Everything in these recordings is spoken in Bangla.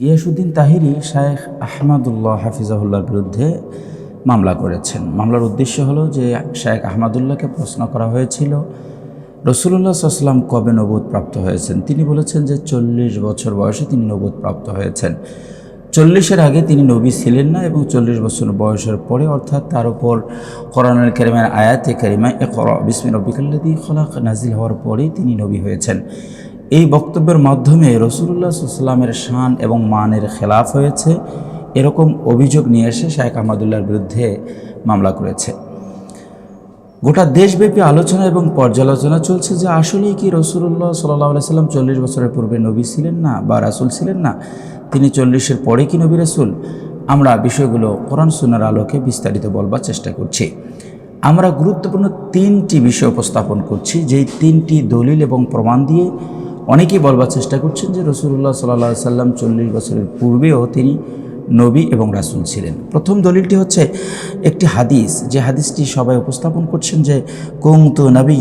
গিয়াসুদ্দিন তাহিরি শায়েখ আহমাদুল্লাহ হাফিজাহুল্লার বিরুদ্ধে মামলা করেছেন। মামলার উদ্দেশ্য হলো যে শায়েখ আহমাদুল্লাহকে প্রশ্ন করা হয়েছিল রসুল্লাহ সাল্লাম কবে নবোধ প্রাপ্ত হয়েছেন? তিনি বলেছেন যে চল্লিশ বছর বয়সে তিনি নবোধ প্রাপ্ত হয়েছেন। চল্লিশের আগে তিনি নবী ছিলেন না এবং চল্লিশ বছর বয়সের পরে, অর্থাৎ তার উপর কোরআনের কেরিমের আয়াতে কেরিমা এ বিসমি রব্বিকাল্লাদি খোলাক নাজিল হওয়ার পরেই তিনি নবী হয়েছেন। এই বক্তব্যের মাধ্যমে রসুল্লাহ সাল্লামের শান এবং মানের খেলাফ হয়েছে। এরকম অভিযোগ নিয়ে এসে শায়েখ আহমদুল্লাহর বিরুদ্ধে মামলা করেছে। গোটা দেশব্যাপী আলোচনা এবং পর্যালোচনা চলছে যে আসলেই কি রসুল্লাহ সাল্লাহ সাল্লাম চল্লিশ বছরের পূর্বে নবী ছিলেন না বা রাসুল ছিলেন না? তিনি চল্লিশের পরে কি নবী রাসুল? আমরা বিষয়গুলো কোরআন সুনার আলোকে বিস্তারিত বলবার চেষ্টা করছি। আমরা গুরুত্বপূর্ণ তিনটি বিষয় উপস্থাপন করছি। যেই তিনটি দলিল এবং প্রমাণ দিয়ে অনেকেই বলবার চেষ্টা করছেন যে রসুল্লাহ সাল্লাহ সাল্লাম চল্লিশ বছরের পূর্বেও তিনি নবী এবং রাসুল ছিলেন। প্রথম দলিলটি হচ্ছে একটি হাদিস, যে হাদিসটি সবাই উপস্থাপন করছেন যে কুংতু নবী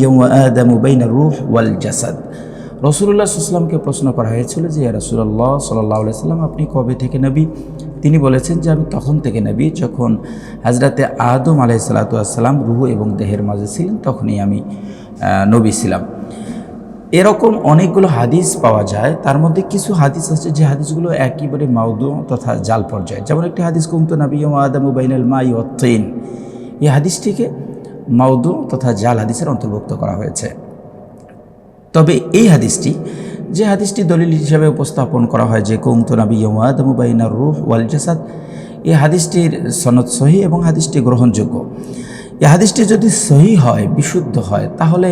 আদামুবাইন রুহ ওয়াল জাসাদ। রসুল্লাহ সাল্লামকে প্রশ্ন করা হয়েছিল যে রসুল্লাহ সাল্লাহ সাল্লাম আপনি কবে থেকে নবী? তিনি বলেছেন যে, আমি তখন থেকে নবী। যখন হাজরাতে আদম আলাই সাল্লাতাম রুহু এবং দেহের মাঝে ছিলেন, তখনই আমি নবী ছিলাম। এরকম অনেকগুলো হাদিস পাওয়া যায়। তার মধ্যে কিছু হাদিস আছে যে হাদিসগুলো একেবারে মাউদু তথা জাল পর্যায়ে। যেমন একটি হাদিস কুমতো নাবি আদম বাইনাল মাই অত্যইন এই হাদিসটিকে মাউদু তথা জাল হাদিসের অন্তর্ভুক্ত করা হয়েছে। তবে এই হাদিসটি, যে হাদিসটি দলিল হিসাবে উপস্থাপন করা হয় যে কৌমতো নাবি আদম বাইনার রুহ ওয়াল জাসাদ, এই হাদিসটির সনদ সহি এবং হাদিসটি গ্রহণযোগ্য। এই হাদিসটি যদি সহি হয়, বিশুদ্ধ হয়, তাহলে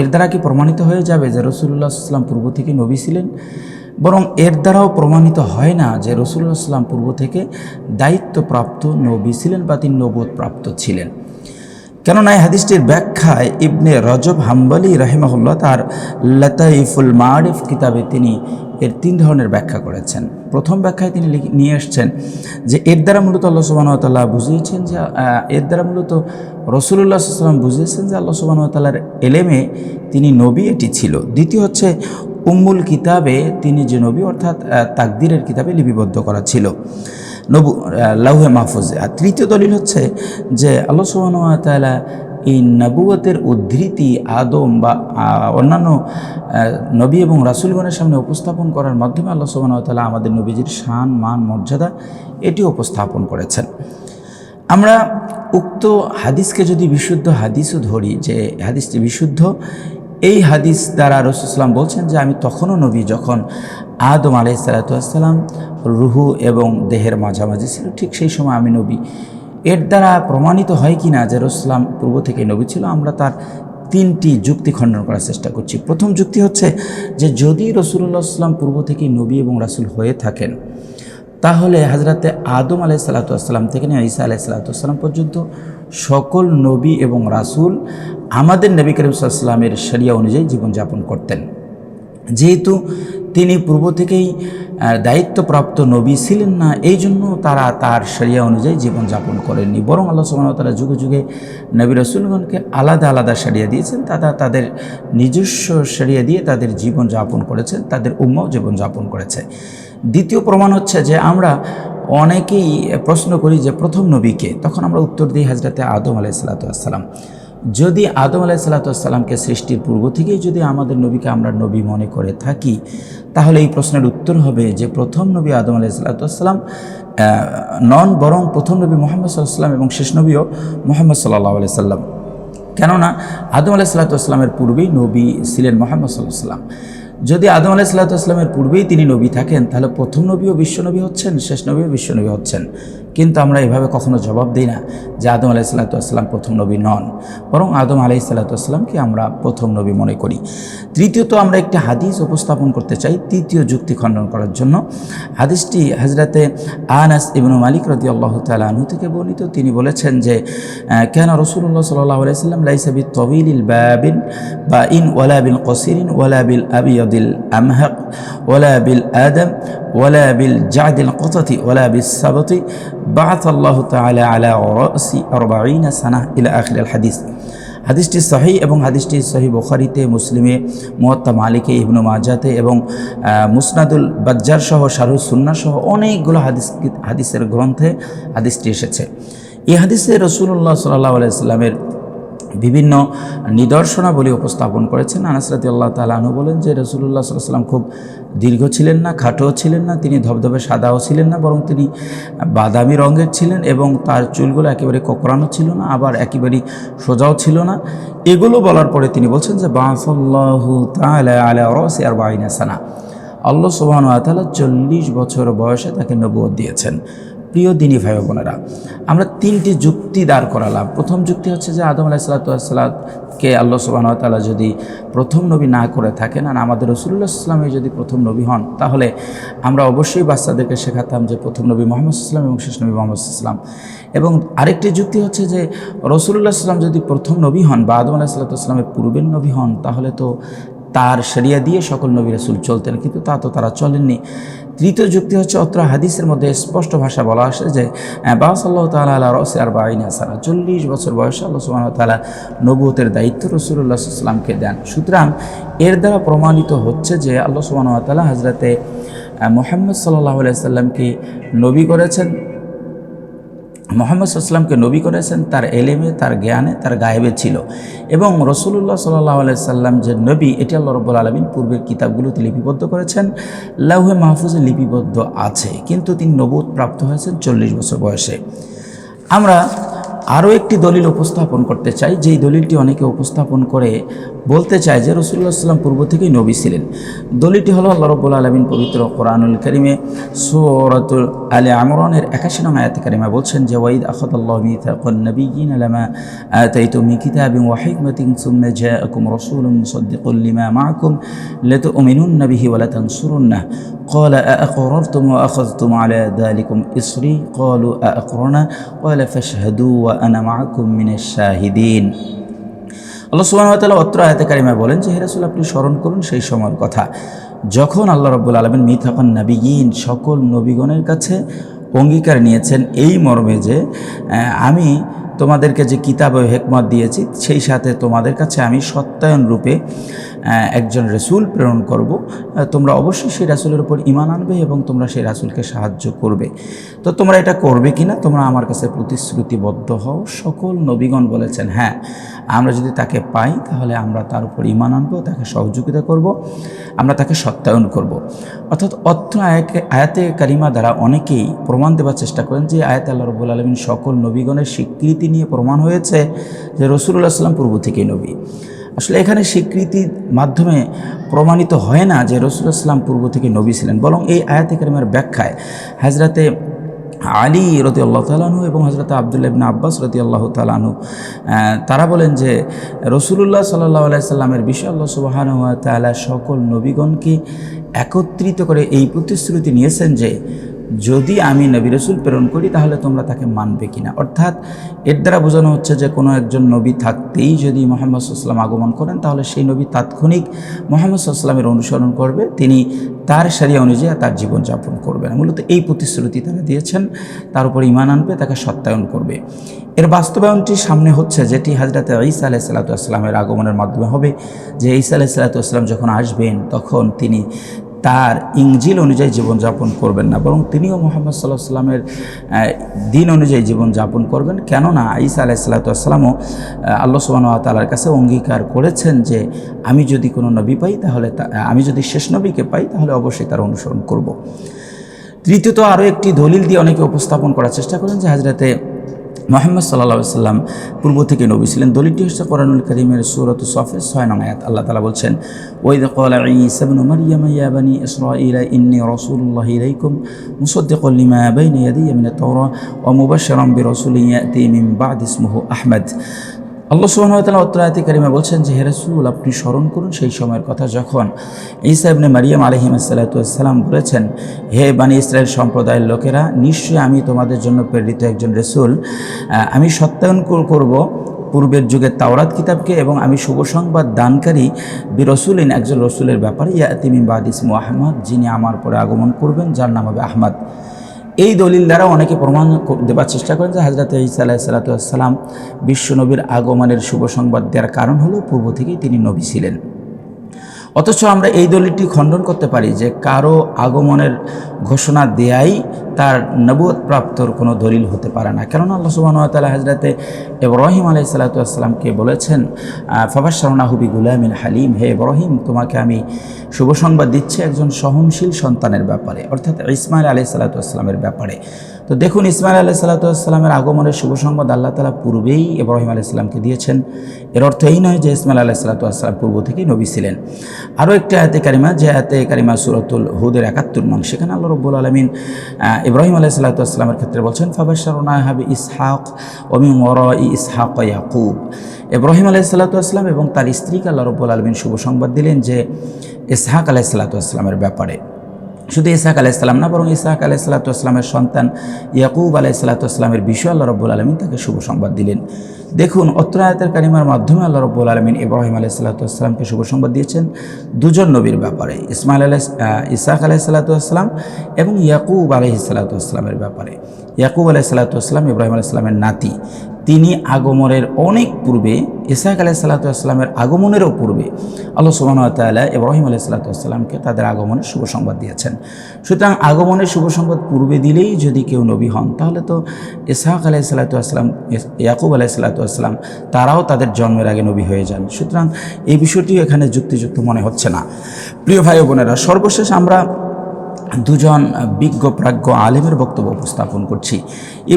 এর দ্বারা কি প্রমাণিত হয়ে যাবে যে রসুল্লাহ ইসলাম পূর্ব থেকে নবী ছিলেন? বরং এর দ্বারাও প্রমাণিত হয় না যে রসুল্লাহ ইসলাম পূর্ব থেকে দায়িত্বপ্রাপ্ত নবী ছিলেন বা তিনি নবোধ প্রাপ্ত ছিলেন। কেননা এই হাদিসটির ব্যাখ্যায় ইবনে রজব হাম্বলি রাহিমাহুল্লাহ তার লতাইফুল মারিফ কিতাবে তিনি এর তিন ধরনের ব্যাখ্যা করেছেন। প্রথম ব্যাখ্যায় তিনি নিয়ে এসছেন যে, এর দ্বারা মূলত আল্লাহ সুবাহতাল্লাহ বুঝিয়েছেন যে এর দ্বারা মূলত রসুল্লাহ সাল্লাম বুঝিয়েছেন যে, আল্লাহ সুবাহতাল্লাহর এলেমে তিনি নবী এটি ছিল। দ্বিতীয় হচ্ছে, উম্মুল কিতাবে তিনি যে নবী, অর্থাৎ তাকদিরের কিতাবে লিপিবদ্ধ করা ছিল। নবু লাউহে মাহফুজে। আর তৃতীয় দলিল হচ্ছে যে, আল্লাহ সুবাহতালা এই নবুয়তের উদ্ধৃতি, আদম বা অন্যান্য নবী এবং রাসুলগণের সামনে উপস্থাপন করার মাধ্যমে আল্লাহ সুবাহতালা আমাদের নবীজির শান, মান, মর্যাদা এটি উপস্থাপন করেছেন। আমরা উক্ত হাদিসকে যদি বিশুদ্ধ হাদিসও ধরি যে হাদিসটি বিশুদ্ধ, এই হাদিস দ্বারা রসুলাম বলছেন যে, আমি তখনও নবী যখন আদম আলাই সালাতাম রুহু এবং দেহের মাঝামাঝি ছিল, ঠিক সেই সময় আমি নবী। এর দ্বারা প্রমাণিত হয় কি না যে রসুলাম পূর্ব থেকে নবী ছিল, আমরা তার তিনটি যুক্তি খণ্ডন করার চেষ্টা করছি। প্রথম যুক্তি হচ্ছে যে যদি রসুল্লাহ আসলাম পূর্ব থেকে নবী এবং রাসুল হয়ে থাকেন, তাহলে হাজরাতে আদম আলাই সাল্লাতাম থেকে নিয়ে ঈসা আলাই সাল্লাতাম পর্যন্ত সকল নবী এবং রাসুল আমাদের নবী করিম সাল্লামের শরিয়া অনুযায়ী জীবনযাপন করতেন। যেহেতু তিনি পূর্ব থেকেই দায়িত্বপ্রাপ্ত নবী ছিলেন না, এই জন্য তারা তার শরিয়া অনুযায়ী জীবনযাপন করেননি। বরং আল্লাহ সুবাহ তারা যুগে যুগে নবী রসুলগণকে আলাদা আলাদা সারিয়া দিয়েছেন, তারা তাদের নিজস্ব সারিয়া দিয়ে তাদের জীবন যাপন করেছেন, তাদের উম্মাও জীবনযাপন করেছে। দ্বিতীয় প্রমাণ হচ্ছে যে আমরা অনেকেই প্রশ্ন করি যে প্রথম নবীকে তখন আমরা উত্তর দিই হাজরাতে আদম আলাই সাল্লাতাম যদি আদম আলাহ সাল্লাতামকে সৃষ্টির পূর্ব থেকেই যদি আমাদের নবীকে আমরা নবী মনে করে থাকি, তাহলে এই প্রশ্নের উত্তর হবে যে প্রথম নবী আদম আলাহ সাল্লাতাম নন বরং প্রথম নবী মোহাম্মদ সাল্লাম এবং শেষ নবীও মোহাম্মদ সাল্লাহ আলাই সাল্লাম কেননা আদম আলাহ সাল্লাতামের পূর্বেই নবী ছিলেন মোহাম্মদ সাল্লাহ সাল্লাম যদি আদম আলাহ সাল্লাতামের পূর্বেই তিনি নবী থাকেন, তাহলে প্রথম নবীও বিশ্বনবী হচ্ছেন, শেষ নবীও বিশ্বনবী হচ্ছেন। কিন্তু আমরা এভাবে কখনো জবাব দিই না যে আদম আলাহি সাল্লাতাম প্রথম নবী নন, বরং আদম আলাহি সাল্লাতামকে আমরা প্রথম নবী মনে করি। তৃতীয়ত আমরা একটি হাদিস উপস্থাপন করতে চাই তৃতীয় যুক্তি খণ্ডন করার জন্য। হাদিসটি হাজরাতে আনাস ইবনু মালিক রদি আল্লাহ তালু থেকে বর্ণিত। তিনি বলেছেন যে কেন রসুল্লাহ সাল্লাহ আলাইসাল্লাম লাইসাবি তবিল ইল বাবিন বা ইন ওয়ালা বিল কসিরিন ওয়ালা বিল আবিয়দিল আমহাক ওয়ালা বিল আদম ওয়ালা বিল জাদিল কততি ওয়ালা বিল সাবতি বাত আল্লাহ তালা আলা রসি আরবাইনা আখির হাদিস হাদিসটি সহি এবং হাদিসটি সহি বখারিতে, মুসলিমে, মোয়াত্তা মালিকে, ইবনু মাজাতে এবং মুসনাদুল বাজ্জার সহ শারুল সুন্না সহ অনেকগুলো হাদিস, হাদিসের গ্রন্থে হাদিসটি এসেছে। এই হাদিসে রসুল্লাহ সাল্লাহ আলাইস্লামের বিভিন্ন নিদর্শনাবলী উপস্থাপন করেছেন। আনাসরাতি আল্লাহ তালু বলেন যে রসুল্লাহ সাল্লাম খুব দীর্ঘ ছিলেন না, খাটোও ছিলেন না, তিনি ধবধবে সাদাও ছিলেন না, বরং তিনি বাদামি রঙের ছিলেন এবং তার চুলগুলো একেবারে কোকড়ানো ছিল না, আবার একেবারে সোজাও ছিল না। এগুলো বলার পরে তিনি বলছেন যে বাসল্লাহু তালা আলা আর সানা। আল্লাহ সুবাহন আতালা চল্লিশ বছর বয়সে তাকে নবুয় দিয়েছেন। প্রিয় দিনী ভাই বোনেরা, আমরা তিনটি যুক্তি দাঁড় করালাম। প্রথম যুক্তি হচ্ছে যে আদম আলাহিসাল্লাতুসাল্লামকে আল্লাহ সুবাহতালা যদি প্রথম নবী না করে থাকেন আর আমাদের রসুল্লাহ ইসলামে যদি প্রথম নবী হন, তাহলে আমরা অবশ্যই বাচ্চাদেরকে শেখাতাম যে প্রথম নবী মোহাম্মদ ইসলাম এবং শেষ নবী মোহাম্মদ ইসলাম এবং আরেকটি যুক্তি হচ্ছে যে রসুল্লাহ ইসলাম যদি প্রথম নবী হন বা আদম আলাহিসাল্লাতুসলামের পূর্বের নবী হন, তাহলে তো তার শরিয়া দিয়ে সকল নবী রসুল চলতেন, কিন্তু তা তো তারা চলেননি। তৃতীয় যুক্তি হচ্ছে, অত্র হাদিসের মধ্যে স্পষ্ট ভাষা বলা আসে যে বাসাল্লাহ তালা আল্লাহ রসে আর বাইন হাসানা, চল্লিশ বছর বয়সে আল্লাহ সুবাহ তালা নবুতের দায়িত্ব রসুল্লাহ সাল্লামকে দেন। সুতরাং এর দ্বারা প্রমাণিত হচ্ছে যে আল্লাহ সুবাহ তালা হাজরাতে মোহাম্মদ সাল্লাহ সাল্লামকে নবী করেছেন। মোহাম্মদ সাল্লামকে নবী করেছেন, তার এলেমে, তার জ্ঞানে, তার গায়েবে ছিল। এবং রসুল্লাহ সাল্লাহ সাল্লাম যে নবী, এটি আল্লাহ রব্বুল আলমিন পূর্বের কিতাবগুলোতে লিপিবদ্ধ করেছেন। লাউহে মাহফুজে লিপিবদ্ধ আছে, কিন্তু তিনি নবুত প্রাপ্ত হয়েছেন চল্লিশ বছর বয়সে। আমরা আরও একটি দলিল উপস্থাপন করতে চাই, যেই দলিলটি অনেকে উপস্থাপন করে বলতে চায় যে রসুল্লাহ সাল্লাম পূর্ব থেকেই নবী ছিলেন। দলিলটি হলো আল্লাহ রব্বুল আলমিন পবিত্র কোরআনুল করিমে সৌরতুল আলী আমরনের একাশি নং আয়াত কারিমা বলছেন যে, ওয়াইদ আখদ আল্লাহ আলামা قال أأقررتم وأخذتم على ذلكم إصري قالوا أأقرنا قال فاشهدوا وأنا معكم من الشاهدين আল্লাহ সুবাহতাল্লাহ অত্র আয়তে কারিমা বলেন যে হেরাসুল আপনি স্মরণ করুন সেই সময়ের কথা যখন আল্লাহ রব্বুল আলমিন মিথাকান নাবিগিন সকল নবীগণের কাছে অঙ্গীকার নিয়েছেন এই মর্মে যে আহ, আমি তোমাদেরকে যে কিতাব ও হেকমত দিয়েছি সেই সাথে তোমাদের কাছে আমি সত্যায়ন রূপে আহ, একজন রসুল প্রেরণ করব তোমরা অবশ্যই সেই রাসুলের উপর ইমান আনবে এবং তোমরা সেই রাসুলকে সাহায্য করবে। তো তোমরা এটা করবে কি না তোমরা আমার কাছে প্রতিশ্রুতিবদ্ধ হও। সকল নবীগণ বলেছেন হ্যাঁ আমরা যদি তাকে পাই, তাহলে আমরা তার উপর ইমান আনব, তাকে সহযোগিতা করব, আমরা তাকে সত্যায়ন করব। অর্থাৎ আয়াকে, আয়াতে কারিমা দ্বারা অনেকেই প্রমাণ দেওয়ার চেষ্টা করেন যে আয়াত আল্লাহ রবুল আলমিন সকল নবীগণের স্বীকৃতি নিয়ে প্রমাণ হয়েছে যে রসুল্লাহ সাল্লাম পূর্ব থেকেই নবী। আসলে এখানে স্বীকৃতির মাধ্যমে প্রমাণিত হয় না যে সাল্লাম পূর্ব থেকে নবী ছিলেন। বরং এই আয়াতে কারিমার ব্যাখ্যায় হাজরাতে আলী রতি আল্লাহ তালাহু এবং হজরত আবদুল্লাহ ইবিন আব্বাস রতি আল্লাহ তালাহু তারা বলেন যে রসুলুল্লাহ সাল্লাহ আলাইসাল্লামের বিষয় আল্লাহ সুবাহানু তালা সকল নবীগণকে একত্রিত করে এই প্রতিশ্রুতি নিয়েছেন যে যদি আমি নবী রসুল প্রেরণ করি, তাহলে তোমরা তাকে মানবে কিনা? অর্থাৎ এর দ্বারা বোঝানো হচ্ছে যে কোনো একজন নবী থাকতেই যদি মোহাম্মদ সাল্লাম আগমন করেন, তাহলে সেই নবী তাৎক্ষণিক মোহাম্মদ সাল্লামের অনুসরণ করবে। তিনি তার সারিয়া অনুযায়ী তার জীবনযাপন করবেন মূলত এই প্রতিশ্রুতি তারা দিয়েছেন। তার উপর ইমান আনবে, তাকে সত্যায়ন করবে। এর বাস্তবায়নটি সামনে হচ্ছে যেটি হাজরাতে ঈসা আলাহ সাল্লাতামের আগমনের মাধ্যমে হবে। যে ঈসা আলাহ সাল্লাতাম যখন আসবেন, তখন তিনি তার ইংজিল অনুযায়ী জীবনযাপন করবেন না বরং তিনিও মোহাম্মদ সাল্লাহ সাল্লামের দিন অনুযায়ী জীবনযাপন করবেন কেননা ঈসা আলাহ সাল্লাতামও আল্লাহ সুবাহ তালার কাছে অঙ্গীকার করেছেন যে, আমি যদি কোনো নবী পাই তাহলে আমি যদি শেষ নবীকে পাই তাহলে অবশ্যই তার অনুসরণ করব। তৃতীয়ত আরও একটি দলিল দিয়ে অনেকে উপস্থাপন করার চেষ্টা করেন যে হাজরাতে মোহাম্মদ সাল্লাহ সাল্লাম পূর্ব থেকে নবী ছিলেন। দলিলটি হচ্ছে কোরআনুল করিমের সুরত সফের ছয় নং আল্লাহ তালা বলছেন ওইদ কল ইসাবন মারিয়াম ইয়া বানি ইসরাঈলা, ইন্নি রাসূলুল্লাহ ইলাইকুম মুসাদ্দিকুল লিমা বাইনা ইয়াদিয়া মিনাত তাওরা ওয়া মুবাশশিরাম বিরাসূলিন ইয়াতি মিন বা'দ ইসমুহু আহমদ। আল্লাহ সুবাহতাল্লাহ অত্রায়তি কারিমা বলছেন যে হেরাসুল আপনি স্মরণ করুন সেই সময়ের কথা যখন ঈসা ইবনে মারিয়াম আলহিম সাল্লাতাম বলেছেন, হে বানি ইসরায়েল সম্প্রদায়ের লোকেরা, নিশ্চয়ই আমি তোমাদের জন্য প্রেরিত একজন রসুল। আমি সত্যায়ন কর- করব পূর্বের যুগের তাওরাত কিতাবকে এবং আমি শুভ সংবাদ দানকারী বি রসুলিন একজন রসুলের ব্যাপারে ইয়া তিমিম বাদ ইসমু আহমদ, যিনি আমার পরে আগমন করবেন, যার নাম হবে আহমদ। এই দলিল দ্বারা অনেকে প্রমাণ দেবার চেষ্টা করেন যে হাজরত ইসা আলাহ আসসালাম বিশ্ব নবীর আগমনের শুভ সংবাদ দেওয়ার কারণ হলো পূর্ব থেকেই তিনি নবী ছিলেন। অথচ আমরা এই দলিলটি খণ্ডন করতে পারি যে কারও আগমনের ঘোষণা দেয়াই তার নবুয়ত প্রাপ্তর কোনো দলিল হতে পারে না। কেননা আল্লাহ সুবাহতালা হাজরাতে ইব্রাহিম আলাই সাল্লাতামকে বলেছেন ফাবাসারনা হুবি গুলামিন হালিম। হে ইব্রাহিম, তোমাকে আমি শুভ সংবাদ দিচ্ছি একজন সহনশীল সন্তানের ব্যাপারে, অর্থাৎ ইসমাইল আলাই সাল্লাতামের ব্যাপারে। তো দেখুন, ইসমাইল আলাই সাল্লাতামের আগমনের শুভ সংবাদ আল্লাহ তালা পূর্বেই ইব্রাহিম আলাই সাল্লামকে দিয়েছেন। এর অর্থ এই নয় যে ইসমাইল আলাই সাল্লাতাম পূর্ব থেকেই নবী ছিলেন। আরও একটি আয়াতে কারিমা, যে আয়াতে কারিমা সুরতুল হুদের একাত্তর নং, সেখানে আল্লাহ রব্বুল আলমিন ইব্রাহিম আলাই সাল্লাতামের ক্ষেত্রে বলছেন ফাবাসারনা হাবি ইসহাক ওমি মর ইসহাক ইয়াকুব। ইব্রাহিম আলাই সাল্লাতাম এবং তার স্ত্রীকে আল্লাহ রব্বুল আলমিন শুভ সংবাদ দিলেন যে ইসহাক আলাই সাল্লাতামের ব্যাপারে। শুধু ইসাহাক আলাইসাল্লাম না, বরং ইসাহাক আলাইসাল্লাতামের সন্তান ইয়াকুব আলাইসাল্লাতামের বিষয় আল্লাহ রব্বুল আলমিন তাকে শুভ সংবাদ দিলেন। দেখুন, অত্র আয়াতের কারিমার মাধ্যমে আল্লাহ রব্বুল আলমিন ইব্রাহিম আলাইসাল্লাতামকে শুভ সংবাদ দিয়েছেন দুজন নবীর ব্যাপারে, ইসমাইল আলাই ইসাহাক আলাইসাল্লাতাম এবং ইয়াকুব আলাইসাল্লাতামের ব্যাপারে। ইয়াকুব আলাইসাল্লাতাম ইব্রাহিম আলাইসাল্লামের নাতি। তিনি আগমনের অনেক পূর্বে ইসাহাক আলাহ সাল্লাতামের আগমনেরও পূর্বে আল্লাহ সুবাহতাল্লাহ ইব্রাহিম আলাহ সাল্লাতামকে তাদের আগমনের শুভ সংবাদ দিয়েছেন। সুতরাং আগমনের শুভ সংবাদ পূর্বে দিলেই যদি কেউ নবী হন, তাহলে তো ইসাহাক আলাহ সাল্লাতাম ইয়াকুব আলাহ সাল্লাতাম তারাও তাদের জন্মের আগে নবী হয়ে যান। সুতরাং এই বিষয়টিও এখানে যুক্তিযুক্ত মনে হচ্ছে না। প্রিয় ভাই বোনেরা, সর্বশেষ আমরা দুজন বিজ্ঞ প্রাজ্ঞ আলেমের বক্তব্য উপস্থাপন করছি।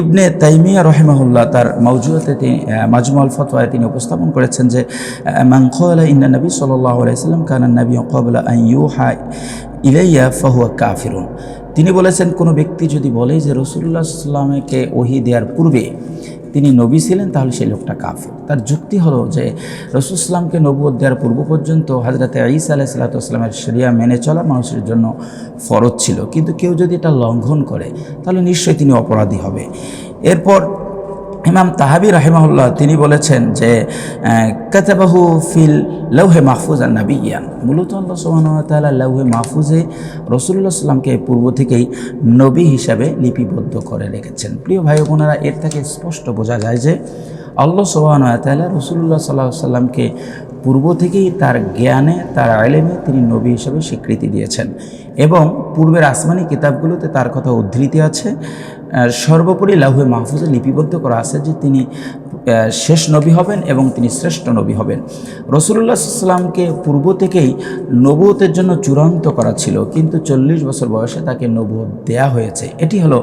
ইবনে তাইমিয়া রহেমাহুল্লাহ তার মৌজুদাতে তিনি মাজমুল ফতোয়ায় তিনি উপস্থাপন করেছেন যে মাংখলা ইন্না নবী সাল্লাহ আলাইসাল্লাম কানান নবী কবলা ইউহা ইলাইয়া ফাহুয়া কাফিরুন। তিনি বলেছেন, কোনো ব্যক্তি যদি বলে যে রসুল্লাহ সাল্লামকে ওহি দেওয়ার পূর্বে তিনি নবী ছিলেন, তাহলে সেই লোকটা কাফের। তার যুক্তি হলো যে রসুল ইসলামকে নবুয় দেওয়ার পূর্ব পর্যন্ত হাজরাতে আইসা আলাহ সাল্লাতামের শরিয়া মেনে চলা মানুষের জন্য ফরজ ছিল। কিন্তু কেউ যদি এটা লঙ্ঘন করে, তাহলে নিশ্চয়ই তিনি অপরাধী হবে। এরপর ইমাম তাহাবি রাহিমাহুল্লাহ তিনি বলেছেন যে কাতাবাহু ফিল লৌহে মাহফুজ আর নাবিয়ান মূলত আল্লাহ সোহানতালা লৌহে মাহফুজে রসুল্লাহ সাল্লামকে পূর্ব থেকেই নবী হিসাবে লিপিবদ্ধ করে রেখেছেন। প্রিয় ভাই বোনেরা, এর থেকে স্পষ্ট বোঝা যায় যে, আল্লাহ সোহানতালা রসুল্লাহ সাল্লাহ সাল্লামকে পূর্ব থেকেই তার জ্ঞানে, তার আলেমে তিনি নবী হিসাবে স্বীকৃতি দিয়েছেন। এবং পূর্বের আসমানি কিতাবগুলোতে তার কথা উদ্ধৃতি আছে। সর্বোপরি লাহুয়ে মাহফুজে লিপিবদ্ধ করা আছে যে তিনি শেষ নবী হবেন এবং তিনি শ্রেষ্ঠ নবী হবেন। রসুল্লাহ সাল্লামকে পূর্ব থেকেই নবুয়তের জন্য চূড়ান্ত করা ছিল, কিন্তু চল্লিশ বছর বয়সে তাকে নবুয়ত দেয়া হয়েছে। এটি হলো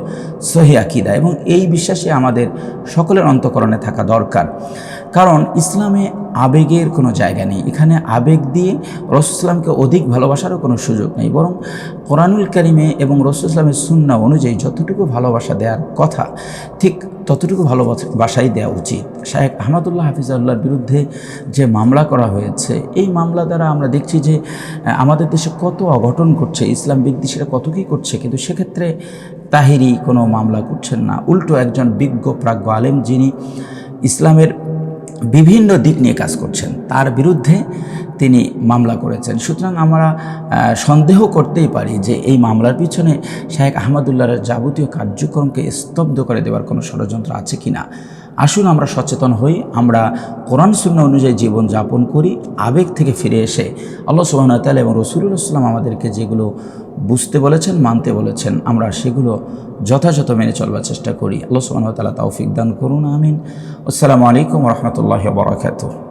সহি আকিদা এবং এই বিশ্বাসে আমাদের সকলের অন্তকরণে থাকা দরকার। কারণ ইসলামে আবেগের কোনো জায়গা নেই। এখানে আবেগ দিয়ে রসুলামকে অধিক ভালোবাসারও কোনো সুযোগ নেই। বরং কোরআনুল করিমে এবং রসুলামের সুন্না অনুযায়ী যতটুকু ভালোবাসা দেওয়ার কথা, ঠিক ততটুকু ভালোবাসাই দেওয়া উচিত। শাহেক আহমদুল্লাহ হাফিজাল্লাহর বিরুদ্ধে যে মামলা করা হয়েছে, এই মামলা দ্বারা আমরা দেখছি যে আমাদের দেশে কত অঘটন করছে ইসলাম বিদ্বেষীরা কত কী করছে, কিন্তু সেক্ষেত্রে তাহিরি কোনো মামলা করছেন না। উল্টো একজন বিজ্ঞ প্রাজ্ঞ আলেম যিনি ইসলামের বিভিন্ন দিক নিয়ে কাজ করছেন। তার বিরুদ্ধে তিনি মামলা করেছেন। সুতরাং আমরা সন্দেহ করতেই পারি যে এই মামলার পিছনে শাহেক আহমদুল্লাহর যাবতীয় কার্যক্রমকে স্তব্ধ করে দেওয়ার কোনো ষড়যন্ত্র আছে কি না? আসুন আমরা সচেতন হই, আমরা কোরআন শূন্য অনুযায়ী জীবন যাপন করি, আবেগ থেকে ফিরে এসে আল্লাহ সুবাহতাল এবং রসুল্লাহ ইসলাম আমাদেরকে যেগুলো বুঝতে বলেছেন, মানতে বলেছেন, আমরা সেগুলো যথাযথ মেনে চলবার চেষ্টা করি। আল্লাহ সুবাহতাল্লাহ তৌফিক দান করুন, আমিন। আসসালামু আলাইকুম রহমতুল্লাহ বরাকাতুহ।